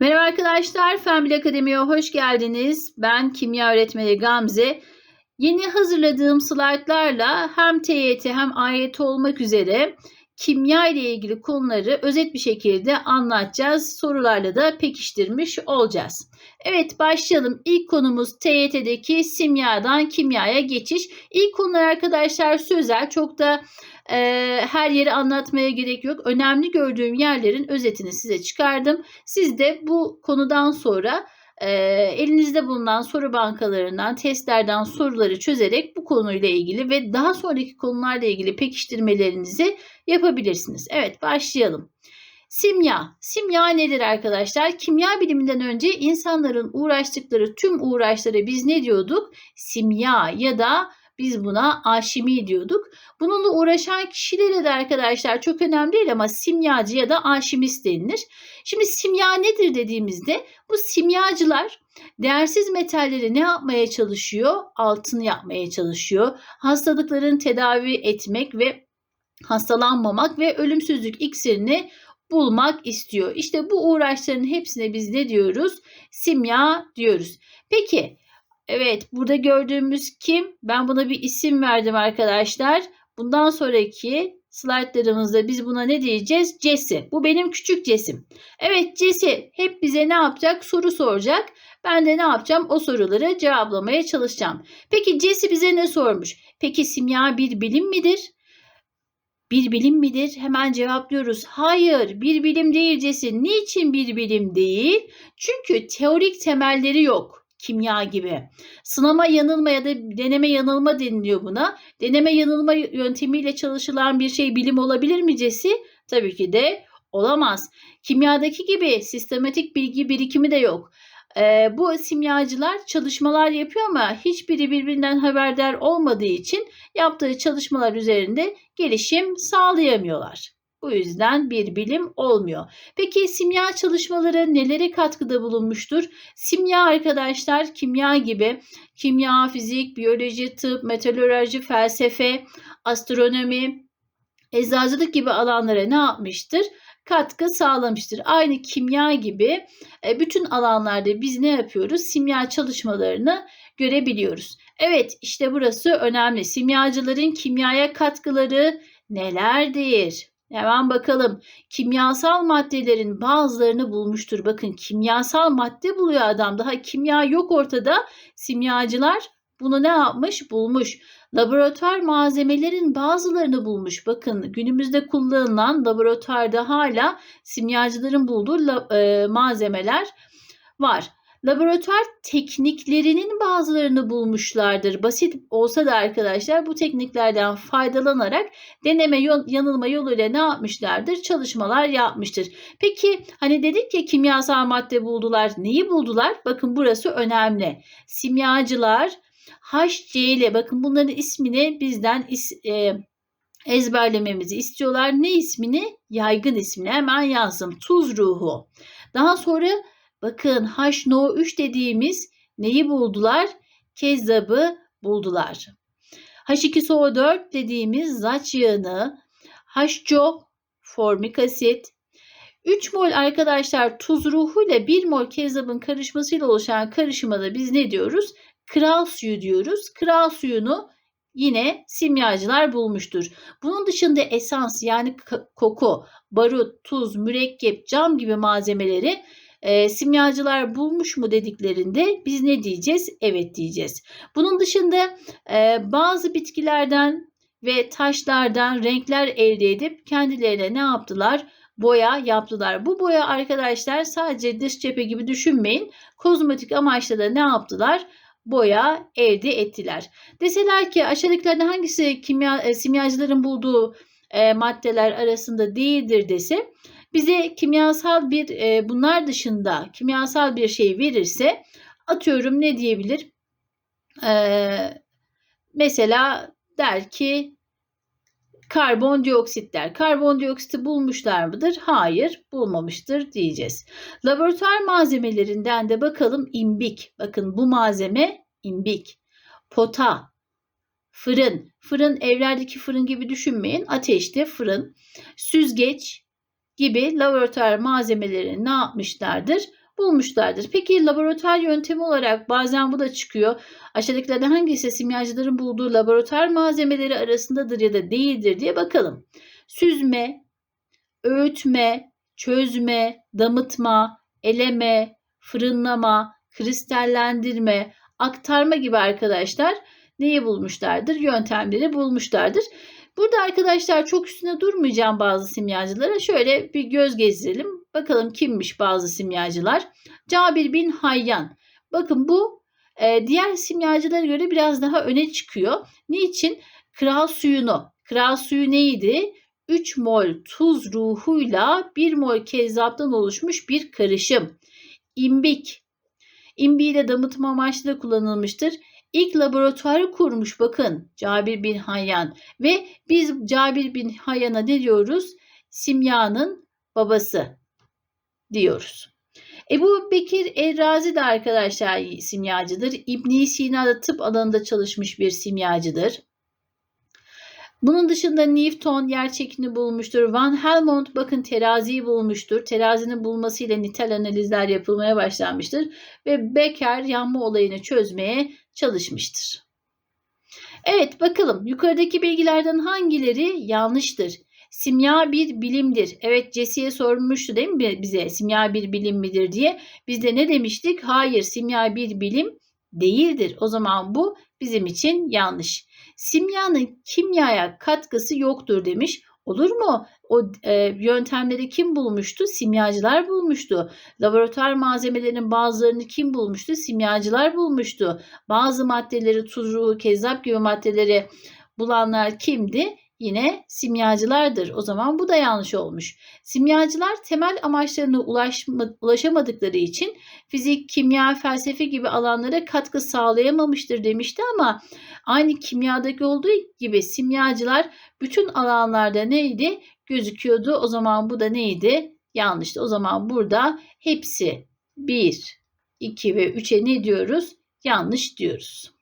Merhaba arkadaşlar, Fen Akademi'ye hoş geldiniz. Ben kimya öğretmeni Gamze. Yeni hazırladığım slaytlarla hem TYT hem AYT olmak üzere kimya ile ilgili konuları özet bir şekilde anlatacağız. Sorularla da pekiştirmiş olacağız. Evet başlayalım. İlk konumuz TYT'deki simyadan kimyaya geçiş. İlk konular arkadaşlar sözel. Çok da e, her yeri anlatmaya gerek yok. Önemli gördüğüm yerlerin özetini size çıkardım. Siz de bu konudan sonra e, elinizde bulunan soru bankalarından, testlerden soruları çözerek bu konuyla ilgili ve daha sonraki konularla ilgili pekiştirmelerinizi yapabilirsiniz. Evet başlayalım. Simya. Simya nedir arkadaşlar? Kimya biliminden önce insanların uğraştıkları tüm uğraşlara biz ne diyorduk? Simya ya da biz buna aşimi diyorduk. Bununla uğraşan kişilere de arkadaşlar çok önemli değil ama simyacı ya da aşimist denilir. Şimdi simya nedir dediğimizde bu simyacılar değersiz metalleri ne yapmaya çalışıyor? Altın yapmaya çalışıyor. Hastalıkların tedavi etmek ve hastalanmamak ve ölümsüzlük iksirini bulmak istiyor. İşte bu uğraşların hepsine biz ne diyoruz? Simya diyoruz. Peki Evet burada gördüğümüz kim? Ben buna bir isim verdim arkadaşlar. Bundan sonraki slaytlarımızda biz buna ne diyeceğiz? Cesi. Bu benim küçük cesim. Evet Cesi hep bize ne yapacak? Soru soracak. Ben de ne yapacağım? O soruları cevaplamaya çalışacağım. Peki Cesi bize ne sormuş? Peki simya bir bilim midir? Bir bilim midir? Hemen cevaplıyoruz. Hayır, bir bilim değil Cesi. Niçin bir bilim değil? Çünkü teorik temelleri yok kimya gibi. Sınama yanılma ya da deneme yanılma deniliyor buna. Deneme yanılma yöntemiyle çalışılan bir şey bilim olabilir mi Cesi? Tabii ki de olamaz. Kimyadaki gibi sistematik bilgi birikimi de yok. Ee, bu simyacılar çalışmalar yapıyor ama hiçbiri birbirinden haberdar olmadığı için yaptığı çalışmalar üzerinde gelişim sağlayamıyorlar. Bu yüzden bir bilim olmuyor. Peki simya çalışmaları nelere katkıda bulunmuştur? Simya arkadaşlar kimya gibi kimya, fizik, biyoloji, tıp, meteoroloji, felsefe, astronomi, eczacılık gibi alanlara ne yapmıştır? katkı sağlamıştır. Aynı kimya gibi e, bütün alanlarda biz ne yapıyoruz? Simya çalışmalarını görebiliyoruz. Evet işte burası önemli. Simyacıların kimyaya katkıları nelerdir? Hemen bakalım. Kimyasal maddelerin bazılarını bulmuştur. Bakın kimyasal madde buluyor adam. Daha kimya yok ortada. Simyacılar bunu ne yapmış? Bulmuş. Laboratuvar malzemelerin bazılarını bulmuş. Bakın günümüzde kullanılan laboratuvarda hala simyacıların bulduğu e, malzemeler var. Laboratuvar tekniklerinin bazılarını bulmuşlardır. Basit olsa da arkadaşlar bu tekniklerden faydalanarak deneme yanılma yoluyla ne yapmışlardır? Çalışmalar yapmıştır. Peki hani dedik ya kimyasal madde buldular. Neyi buldular? Bakın burası önemli. Simyacılar HC ile bakın bunların ismini bizden is, e, ezberlememizi istiyorlar. Ne ismini? Yaygın ismini hemen yazdım. Tuz ruhu. Daha sonra Bakın HNO3 dediğimiz neyi buldular? Kezzabı buldular. H2SO4 dediğimiz zaç yağını, HCO formik asit, 3 mol arkadaşlar tuz ruhuyla 1 mol kezzabın karışmasıyla oluşan karışıma da biz ne diyoruz? Kral suyu diyoruz. Kral suyunu yine simyacılar bulmuştur. Bunun dışında esans yani koku, barut, tuz, mürekkep, cam gibi malzemeleri e, simyacılar bulmuş mu dediklerinde biz ne diyeceğiz? Evet diyeceğiz. Bunun dışında e, bazı bitkilerden ve taşlardan renkler elde edip kendilerine ne yaptılar? Boya yaptılar. Bu boya arkadaşlar sadece dış cephe gibi düşünmeyin. Kozmetik amaçla da ne yaptılar? boya elde ettiler. Deseler ki aşağıdakilerden hangisi kimya, e, simyacıların bulduğu e, maddeler arasında değildir dese bize kimyasal bir e, bunlar dışında kimyasal bir şey verirse atıyorum ne diyebilir? E, mesela der ki karbondioksit der. Karbondioksiti bulmuşlar mıdır? Hayır, bulmamıştır diyeceğiz. Laboratuvar malzemelerinden de bakalım imbik. Bakın bu malzeme imbik. Pota, fırın. Fırın evlerdeki fırın gibi düşünmeyin. Ateşte fırın. Süzgeç, gibi laboratuvar malzemelerini ne yapmışlardır? bulmuşlardır. Peki laboratuvar yöntemi olarak bazen bu da çıkıyor. Aşağıdakilerden hangisi simyacıların bulduğu laboratuvar malzemeleri arasındadır ya da değildir diye bakalım. Süzme, öğütme, çözme, damıtma, eleme, fırınlama, kristallendirme, aktarma gibi arkadaşlar neyi bulmuşlardır? Yöntemleri bulmuşlardır. Burada arkadaşlar çok üstüne durmayacağım bazı simyacılara. Şöyle bir göz gezdirelim. Bakalım kimmiş bazı simyacılar. Cabir bin Hayyan. Bakın bu e, diğer simyacılara göre biraz daha öne çıkıyor. Niçin? Kral suyunu. Kral suyu neydi? 3 mol tuz ruhuyla 1 mol kezzaptan oluşmuş bir karışım. İmbik. İmbiği de damıtma amaçlı da kullanılmıştır. İlk laboratuvarı kurmuş bakın Cabir bin Hayyan ve biz Cabir bin Hayyan'a ne diyoruz? Simyanın babası diyoruz. Ebu Bekir Errazi de arkadaşlar simyacıdır. İbn Sina da tıp alanında çalışmış bir simyacıdır. Bunun dışında Newton yer çekini bulmuştur. Van Helmont bakın teraziyi bulmuştur. Terazinin bulmasıyla nitel analizler yapılmaya başlanmıştır. Ve Becker yanma olayını çözmeye çalışmıştır. Evet bakalım yukarıdaki bilgilerden hangileri yanlıştır? Simya bir bilimdir. Evet Jesse'ye sormuştu değil mi bize simya bir bilim midir diye. Biz de ne demiştik? Hayır simya bir bilim değildir. O zaman bu bizim için yanlış. Simyanın kimyaya katkısı yoktur demiş. Olur mu? O e, yöntemleri kim bulmuştu? Simyacılar bulmuştu. Laboratuvar malzemelerinin bazılarını kim bulmuştu? Simyacılar bulmuştu. Bazı maddeleri tuzru, kezzap gibi maddeleri bulanlar kimdi? Yine simyacılardır. O zaman bu da yanlış olmuş. Simyacılar temel amaçlarına ulaşma, ulaşamadıkları için fizik, kimya, felsefe gibi alanlara katkı sağlayamamıştır demişti ama aynı kimyadaki olduğu gibi simyacılar bütün alanlarda neydi? Gözüküyordu. O zaman bu da neydi? Yanlıştı. O zaman burada hepsi 1, 2 ve 3'e ne diyoruz? Yanlış diyoruz.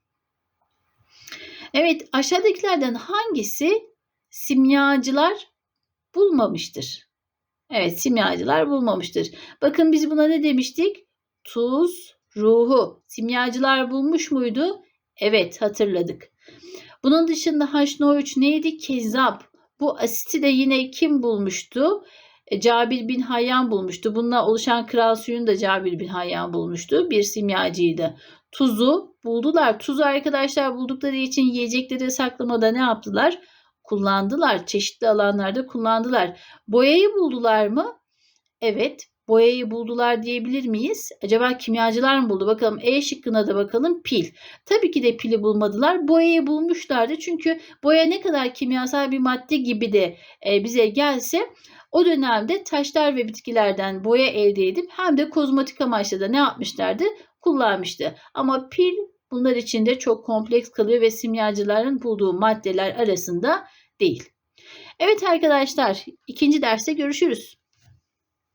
Evet aşağıdakilerden hangisi simyacılar bulmamıştır? Evet simyacılar bulmamıştır. Bakın biz buna ne demiştik? Tuz, ruhu. Simyacılar bulmuş muydu? Evet hatırladık. Bunun dışında H3 neydi? Kezzap. Bu asiti de yine kim bulmuştu? E, Cabir bin Hayyan bulmuştu. Bununla oluşan kral suyunu da Cabir bin Hayyan bulmuştu. Bir simyacıydı. Tuzu buldular. Tuzu arkadaşlar buldukları için yiyecekleri saklamada ne yaptılar? Kullandılar. Çeşitli alanlarda kullandılar. Boyayı buldular mı? Evet. Boyayı buldular diyebilir miyiz? Acaba kimyacılar mı buldu? Bakalım E şıkkına da bakalım pil. Tabii ki de pili bulmadılar. Boyayı bulmuşlardı. Çünkü boya ne kadar kimyasal bir madde gibi de e, bize gelse o dönemde taşlar ve bitkilerden boya elde edip hem de kozmetik amaçlı da ne yapmışlardı? Kullanmıştı. Ama pil bunlar içinde çok kompleks kalıyor ve simyacıların bulduğu maddeler arasında değil. Evet arkadaşlar ikinci derste görüşürüz.